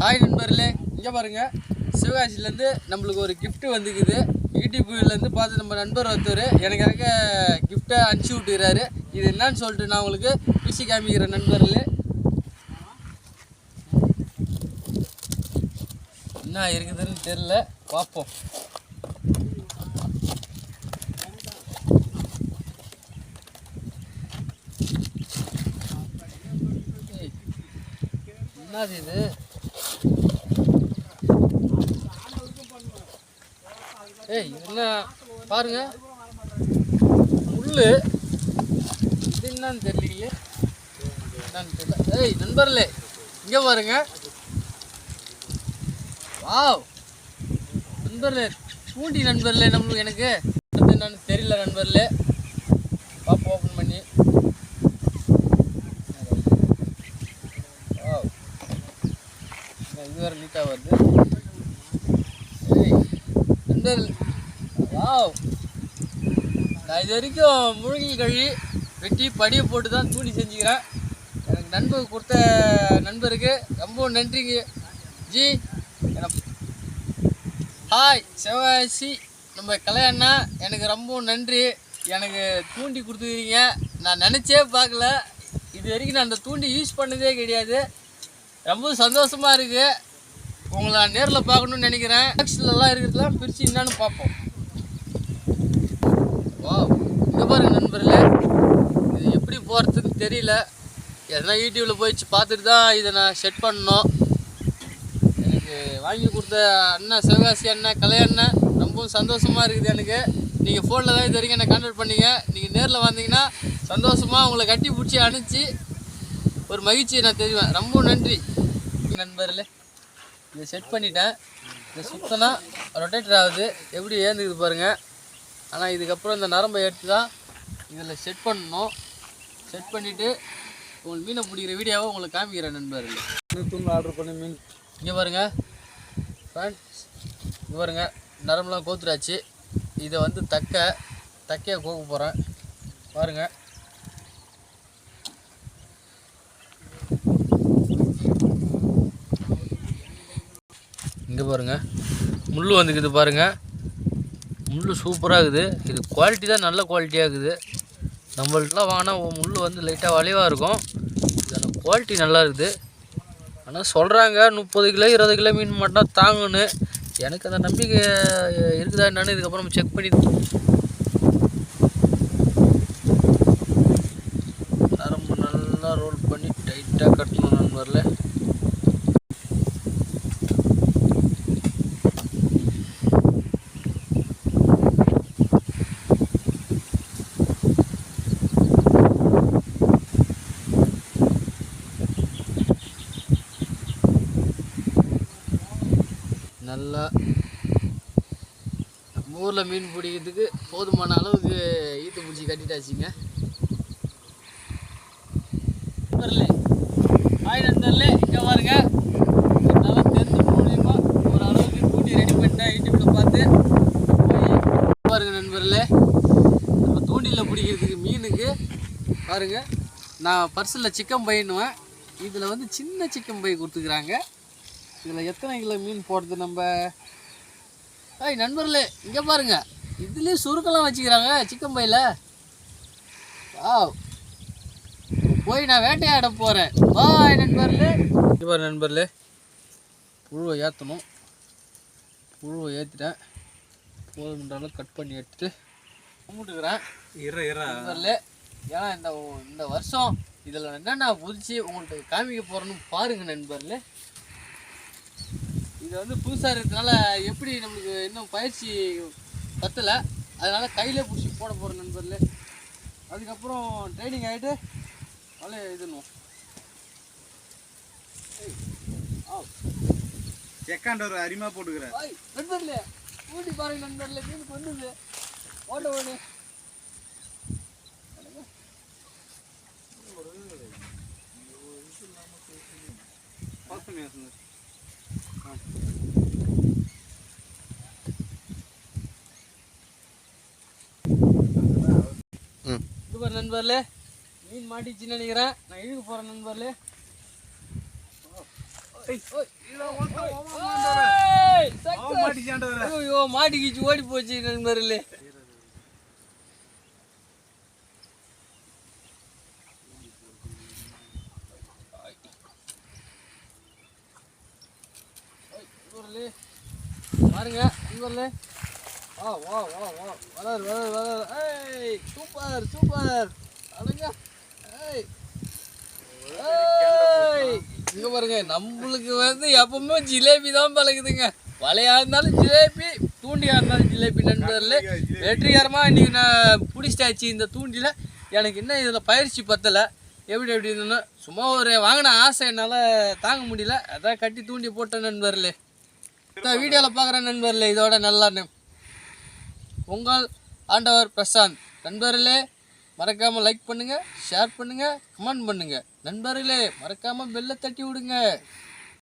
Hi நண்பர்களே இங்கே பாருங்க. சிவகாசிலேருந்து நம்மளுக்கு ஒரு கிஃப்ட்டு வந்துக்குது யூடியூப்லேருந்து பார்த்து நம்ம நண்பர் ஒருத்தர் எனக்காக கிஃப்ட்டை அனுப்பிச்சி விட்டுக்கிறாரு. இது என்னன்னு சொல்லிட்டு நான் உங்களுக்கு பிசி காமிக்கிறேன் நண்பர்களே. என்ன இருக்குதுன்னு தெரில பார்ப்போம். என்னது இது? ஏய் என்ன? பாருங்க. முள்ளு இது என்னன்னு தெரியலையே. என்னன்னு தெரியல. ஏய் நண்பர்களே இங்கே பாருங்க. வாவ். நண்பர்களே பூண்டி நண்பர்களே நம்மளுக்கு எனக்கு. அது என்னன்னு தெரியல நண்பர்களே. பாப்பா ஓப்பன் பண்ணி. வாவ். இது வேறு நீட்டாக வருது. வாவ். நான் இது வரைக்கும் முழுங்கி கழுவி வெட்டி படியை போட்டு தான் தூணி செஞ்சுக்கிறேன். எனக்கு நண்பர் கொடுத்த நண்பருக்கு ரொம்ப நன்றிங்க. ஜி எனக்கு ஹாய். சிவகாசி நம்ம கலையண்ணா எனக்கு ரொம்ப நன்றி. எனக்கு தூண்டி கொடுத்துருக்கீங்க நான் நினச்சே பார்க்கல. இது வரைக்கும் நான் அந்த தூண்டி யூஸ் பண்ணதே கிடையாது. ரொம்ப சந்தோஷமாக இருக்குது உங்களை நான் நேரில் பார்க்கணும்னு நினைக்கிறேன். பாக்ஸ்லலாம் இருக்கிறதுலாம் பிரித்து என்னன்னு பார்ப்போம். ஓ இங்கே பாருங்க நண்பர்களே. இது எப்படி போகிறதுன்னு தெரியல. எதனா யூடியூப்பில் போயிடுச்சு பார்த்துட்டு தான் இதை நான் செட் பண்ணணும் எனக்கு வாங்கி கொடுத்த அண்ணா சிவகாசி அண்ணன் கலை அண்ணன் ரொம்பவும் சந்தோஷமாக இருக்குது எனக்கு. நீங்கள் ஃபோனில் தான் இது வரைக்கும் என்னை கான்டாக்ட் பண்ணீங்க. நீங்கள் நேரில் வந்தீங்கன்னா சந்தோஷமாக உங்களை கட்டி பிடிச்சி அனுப்பிச்சி ஒரு மகிழ்ச்சியை நான் தெரிவேன் ரொம்ப நன்றி நண்பர்களே. இதை செட் பண்ணிட்டேன். இதை சுத்தனா ரொட்டேட்டர் ஆகுது. எப்படி ஏந்துக்குது பாருங்கள் ஆனால் இதுக்கப்புறம் இந்த நரம்பை எடுத்து தான் இதில் செட் பண்ணணும். செட் பண்ணிவிட்டு உங்களுக்கு மீனை பிடிக்கிற வீடியோவை உங்களுக்கு காமிக்கிறேன் நண்பர்களே. தூங்க ஆர்டர் பண்ணி மீன். இங்கே பாருங்க. ஃப்ரெண்ட்ஸ் இங்கே பாருங்க. நரம்புலாம் கோத்துராச்சு இதை வந்து தக்க தக்கையை கோக்க போகிறேன் பாருங்க. பாருங்கள் பாருங்க. முள் வந்துக்குது பாருங்க. முள் சூப்பராக இருக்குது. இது குவாலிட்டி தான் நல்ல குவாலிட்டியாக இருக்குது. நம்மள்ட்டலாம் வாங்கினா முள் வந்து லைட்டாக வளைவாக இருக்கும். இதோட குவாலிட்டி நல்லா இருக்குது. ஆனால் சொல்கிறாங்க முப்பது கிலோ இருபது கிலோ மீன் மட்டும் தாங்குன்னு எனக்கு அந்த நம்பிக்கை இருக்குதா என்னன்னு இதுக்கப்புறம் நம்ம செக் பண்ணி நரம்பு நல்லா ரோல் பண்ணி டைட்டாக கட்டணும் நண்பரில் நல்லா நம்ம ஊரில் மீன் பிடிக்கிறதுக்கு போதுமான அளவுக்கு ஈத்து பிடிச்சி கட்டிட்டாச்சுங்க. நண்பர்களே ஹாய் நண்பர்களே இங்கே பாருங்க. நல்லா தெரிஞ்சு மூலியமா ஒரு அளவுக்கு கூட்டி ரெடி பண்ணிட்டேன் யூடியூப்பில் பார்த்து. பாருங்கள் பாருங்க நண்பர்களே நம்ம தூண்டிலில் பிடிக்கிறதுக்கு மீனுக்கு பாருங்கள் நான் பர்ஸில் சிக்கன் பையனுவேன் இதில் வந்து சின்ன சிக்கன் பை கொடுத்துக்கிறாங்க. இதில் எத்தனை கிலோ மீன் போடுறது நம்ம? ஏய் நண்பர்களே இங்கே பாருங்க. இதுலேயே சுருக்கெல்லாம் வச்சுக்கிறாங்க சிக்கன் பையில். வாவ். போய் நான் வேட்டையாட போகிறேன் பாய் நண்பர்களே. பாரு நண்பர்களே. புழுவை ஏற்றணும் புழுவை ஏற்றிட்டேன் அளவுக்கு கட் பண்ணி எடுத்துட்டு கும்பிட்டுக்கிறேன். இற இற. நண்பர்களே ஏன்னா இந்த இந்த வருஷம் இதில் என்னென்ன புதிச்சு உங்கள்கிட்ட காமிக்க போகிறேன்னு பாருங்க நண்பர்களே. இது வந்து புதுசாக இருக்கிறதுனால எப்படி நம்மளுக்கு இன்னும் பயிற்சி பத்தலை. அதனால கையிலே பிடிச்சி போட போகிறோம் நண்பர்களே. அதுக்கப்புறம் ட்ரைனிங் ஆகிட்டு வலையை இதுணும் செக்காண்ட ஒரு அரிமா போட்டுக்கிற பாய் நண்பர்களே ஊட்டி பாருங்க நண்பர்களே மீன் கொண்டுது. ஓட்ட ஓடு சொன்னது இது பாரு நண்பர்களே மீன் மாட்டிச்சுன்னு நினைக்கிறேன். நான் இழுக்க போகிறேன் நண்பர்களே. மாட்டிக்கிச்சு ஓடி போச்சு நண்பர்களே. நண்பர்களே, பாருங்க நண்பர்களே வா வா வா வா. வளர் வளர் வளர். ஏய் சூப்பர் சூப்பர். அழுங்க. ஏய். ஏய். இங்க பாருங்க நம்மளுக்கு வந்து எப்பவுமே ஜிலேபி தான் பழகுதுங்க. வலையா இருந்தாலும் ஜிலேபி தூண்டியா இருந்தாலும் ஜிலேபி நண்பர்களே. வெற்றிகரமா இன்னைக்கு நான் பிடிச்சிட்டாச்சு இந்த தூண்டில. எனக்கு இன்னும் இதில் பயிற்சி பத்தலை. எப்படி எப்படி இருந்ததுன்னு சும்மா ஒரு வாங்கின ஆசை என்னால் தாங்க முடியல. அதான் கட்டி தூண்டி போட்டேன் நண்பர்களே. வீடியோவில் பார்க்குற நண்பர்களே இதோட நல்லா உங்கள் ஆண்டவர் பிரசாந்த். நண்பர்களே மறக்காமல் லைக் பண்ணுங்கள் ஷேர் பண்ணுங்கள் கமெண்ட் பண்ணுங்கள் நண்பர்களே மறக்காமல் பெல்லை தட்டி விடுங்க.